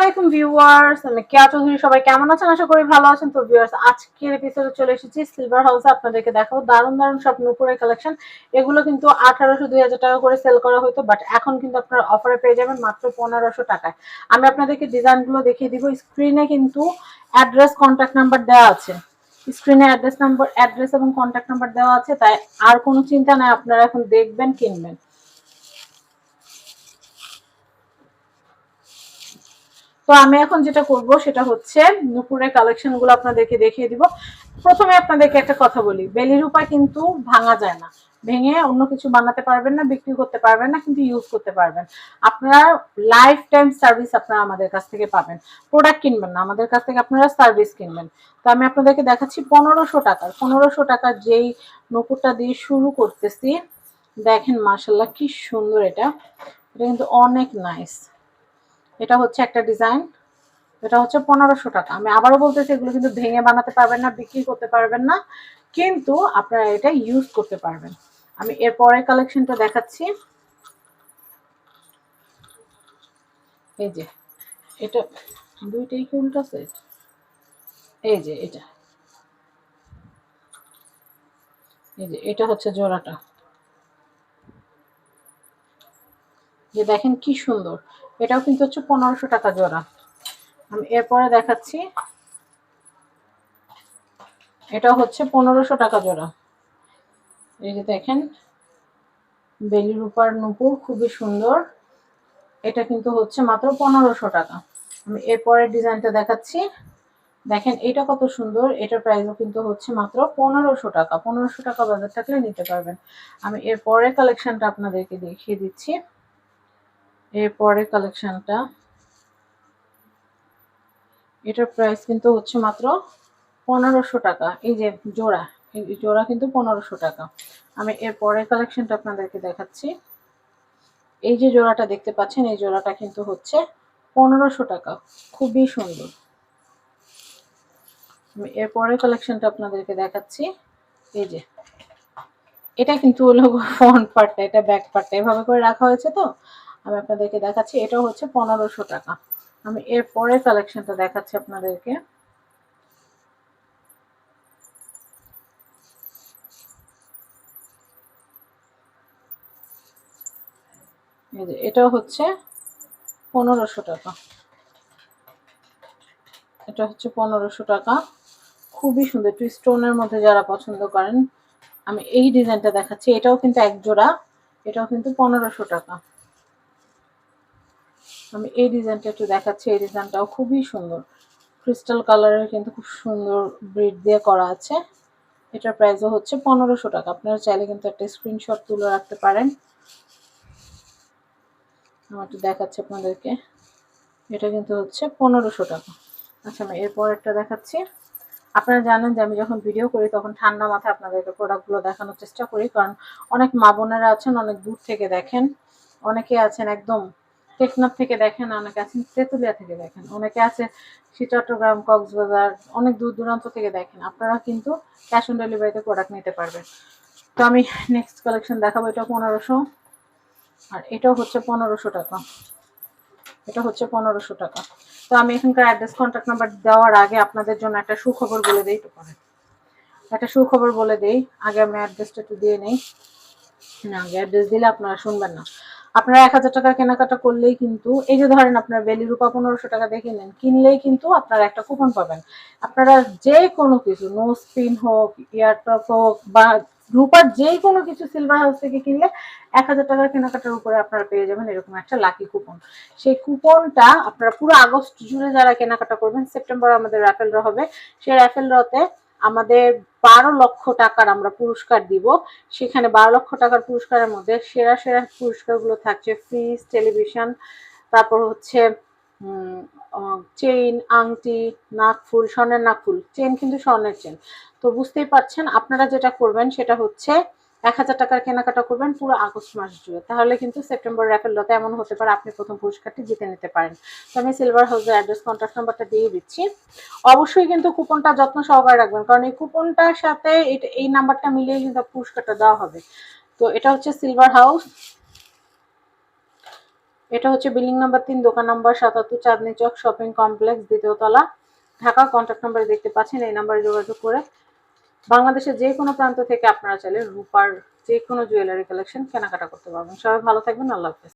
আলাইকুম ভিউয়ার্স, আমি কেয়া চৌধুরী, সবাই কেমন আছেন? আশা করি ভালো আছেন। তো ভিউয়ার্স, আজকের এপিসোডে চলে এসেছি সিলভার হাউসে আপনাদেরকে দেখাবো দারুণ দারুণ সব নুপুরের কালেকশন এগুলো কিন্তু আঠারোশো দুই হাজার টাকা করে সেল করা হতো বাট এখন কিন্তু আপনারা অফারে পেয়ে যাবেন মাত্র পনেরোশো টাকায়। আমি আপনাদেরকে ডিজাইনগুলো দেখিয়ে দিব। স্ক্রিনে কিন্তু অ্যাড্রেস কন্ট্যাক্ট নাম্বার দেওয়া আছে। স্ক্রিনে অ্যাড্রেস নাম্বার অ্যাড্রেস এবং কন্ট্যাক্ট নাম্বার দেওয়া আছে, তাই আর কোনো চিন্তা নাই, আপনারা এখন দেখবেন, কিনবেন। তো আমি এখন যেটা করব সেটা হচ্ছে নুপুরের কালেকশনগুলো আপনাদেরকে দেখিয়ে দিব। প্রথমে আপনাদেরকে একটা কথা বলি বেলি রূপা কিন্তু ভাঙা যায় না। ভেঙে অন্য কিছু বানাতে পারবেন না, বিক্রি করতে পারবেন না, কিন্তু ইউজ করতে পারবেন। আপনারা লাইফ টাইম সার্ভিস আপনারা আমাদের কাছ থেকে পাবেন। প্রোডাক্ট কিনবেন না, আমাদের কাছ থেকে আপনারা সার্ভিস কিনবেন। তো আমি আপনাদেরকে দেখাচ্ছি পনেরোশো টাকার পনেরোশো টাকার যেই নকুরটা দিয়ে শুরু করতেছি, দেখেন মার্শাল্লাহ কি সুন্দর এটা। এটা কিন্তু অনেক নাইস এটা হচ্ছে একটা ডিজাইন। এটা হচ্ছে পনেরোশো টাকা। আমি আবারও বলতেছি, এগুলো কিন্তু ভেঙে বানাতে পারবেন না, বিক্রি করতে পারবেন না, কিন্তু আপনারা এটা ইউজ করতে পারবেন। আমি এর পরের কালেকশনটা দেখাচ্ছি। এই যে, এটা দুইটাই কি উল্টা সেট এই যে, এটা। এই যে, এটা হচ্ছে জোড়াটা। যে দেখেন কি সুন্দর। এটাও কিন্তু হচ্ছে পনেরোশো টাকা জোড়া। আমি এরপরে দেখাচ্ছি। এটা হচ্ছে পনেরোশো টাকা জোড়া। এই যে দেখেন, বেলি রূপার নুপুর খুবই সুন্দর। এটা কিন্তু হচ্ছে মাত্র পনেরোশো টাকা। আমি এরপরের ডিজাইনটা দেখাচ্ছি। দেখেন, এটা কত সুন্দর। এটার প্রাইসও কিন্তু হচ্ছে মাত্র পনেরোশো টাকা। পনেরোশো টাকা বাজার থাকলে নিতে পারবেন। আমি এরপরের কালেকশনটা আপনাদেরকে দেখিয়ে দিচ্ছি। এরপরে কালেকশনটা। এটার প্রাইস কিন্তু হচ্ছে মাত্র পনেরোশো টাকা। এই যে জোড়া, এই জোড়া কিন্তু পনেরোশো টাকা। আমি এর কালেকশনটা আপনাদেরকে দেখাচ্ছি। এই যে জোড়াটা দেখতে পাচ্ছেন, এই জোড়াটা কিন্তু হচ্ছে পনেরোশো টাকা। খুবই সুন্দর। আমি এর পরের কালেকশনটা আপনাদেরকে দেখাচ্ছি। এই যে, এটা কিন্তু হলো ফ্রন্ট পার্টটা, এটা ব্যাক পার্টটা। এভাবে করে রাখা হয়েছে তো? আমি আপনাদেরকে দেখাচ্ছি, এটাও হচ্ছে পনেরোশো টাকা। আমি এর পরের কালেকশনটা দেখাচ্ছি আপনাদেরকে। এটাও হচ্ছে পনেরোশো টাকা। এটা হচ্ছে পনেরোশো টাকা। খুবই সুন্দর, একটু স্টোনের মধ্যে যারা পছন্দ করেন, আমি এই ডিজাইনটা দেখাচ্ছি। এটাও কিন্তু এক জোড়া, এটাও কিন্তু পনেরোশো টাকা। আমি এই ডিজাইনটা একটু দেখাচ্ছি, এই ডিজাইনটাও খুবই সুন্দর। ক্রিস্টাল কালারের কিন্তু খুব সুন্দর ব্রিড দিয়ে করা আছে। এটার প্রাইসও হচ্ছে পনেরোশো টাকা। আপনারা চাইলে কিন্তু একটা স্ক্রিনশট তুলে রাখতে পারেন। আমার একটু দেখাচ্ছি আপনাদেরকে। এটা কিন্তু হচ্ছে পনেরোশো টাকা। আচ্ছা আমি এরপর একটা দেখাচ্ছি। আপনারা জানেন যে আমি যখন ভিডিও করি, তখন ঠান্ডা মাথায় আপনাদেরকে প্রোডাক্টগুলো দেখানোর চেষ্টা করি। কারণ অনেক মা বোনেরা আছেন, অনেক দূর থেকে দেখেন। অনেকে আছেন একদম টেকনাফ থেকে দেখেন, অনেকে আছেন তেঁতুলিয়া থেকে দেখেন, অনেকে আছে চট্টগ্রাম, কক্সবাজার, অনেক দূর দূরান্ত থেকে দেখেন। আপনারা কিন্তু ক্যাশ অন ডেলিভারিতে প্রোডাক্ট নিতে পারবেন। তো আমি নেক্সট কালেকশন দেখাবো, এটা পনেরোশো। আর এটাও হচ্ছে পনেরোশো টাকা। এটা হচ্ছে পনেরোশো টাকা। তো আমি এখানকার অ্যাড্রেস কন্ট্যাক্ট নাম্বার দেওয়ার আগে আপনাদের জন্য একটা সুখবর বলে দিই তো পরে। একটা সুখবর বলে দিই, আগে আমি অ্যাড্রেসটা একটু দিয়ে নেই। না, আগে অ্যাড্রেস দিলে আপনারা শুনবেন না। আপনারা এক হাজার টাকা কেনাকাটা করলেই কিন্তু, এই যে ধরেন আপনার বেলি রূপা পনেরোশো টাকা দেখে নেন, কিনলেই কিন্তু আপনারা একটা কুপন পাবেন। আপনারা যে কোনো কিছু নো স্পিন হোক ইয়ারটপ হোক, বা রূপার যে কোনো কিছু সিলভার হাউস থেকে কিনলে এক হাজার টাকার কেনাকাটার উপরে আপনারা পেয়ে যাবেন এরকম একটা লাকি কুপন সেই কুপনটা আপনারা পুরো আগস্ট জুড়ে যারা কেনাকাটা করবেন, সেপ্টেম্বর আমাদের র্যাফেল র হবে। সেই র্যাফেল রতে আমাদের বারো লক্ষ টাকার আমরা পুরস্কার দিব। সেখানে বারো লক্ষ টাকার পুরস্কারের মধ্যে সেরা সেরা পুরস্কারগুলো থাকছে ফ্রিজ, টেলিভিশন, তারপর হচ্ছে চেইন, আংটি, নাকফুল, স্বর্ণের নাকফুল। চেন কিন্তু স্বর্ণের চেন তো বুঝতেই পারছেন, আপনারা যেটা করবেন সেটা হচ্ছে এক হাজার টাকার কেনাকাটা করবেন পুরো আগস্ট মাস জুড়ে। তাহলে কিন্তু সেপ্টেম্বর র্যাপের লতে এমন হতে পারে আপনি প্রথম পুরস্কারটি জিতে নিতে পারেন। তো আমি সিলভার হাউসের অ্যাড্রেস কন্ট্যাক্ট নাম্বারটা দিয়ে দিচ্ছি। অবশ্যই কিন্তু কুপনটা যত্ন সহকারে রাখবেন, কারণ এই কুপনটার সাথে এই নাম্বারটা মিলিয়ে কিন্তু পুরস্কারটা দেওয়া হবে। তো এটা হচ্ছে সিলভার হাউস এটা হচ্ছে বিল্ডিং নাম্বার তিন, দোকান নাম্বার সাতাত্তর, চাঁদনি চক শপিং কমপ্লেক্স দ্বিতীয়তলা ঢাকা কন্ট্যাক্ট নাম্বারে দেখতে পাচ্ছেন, এই নাম্বারে যোগাযোগ করে বাংলাদেশের যে কোনো প্রান্ত থেকে আপনারা চাইলে রূপার যে কোনো জুয়েলারি কালেকশন কেনাকাটা করতে পারবেন। সবাই ভালো থাকবেন, আল্লাহ হাফেজ।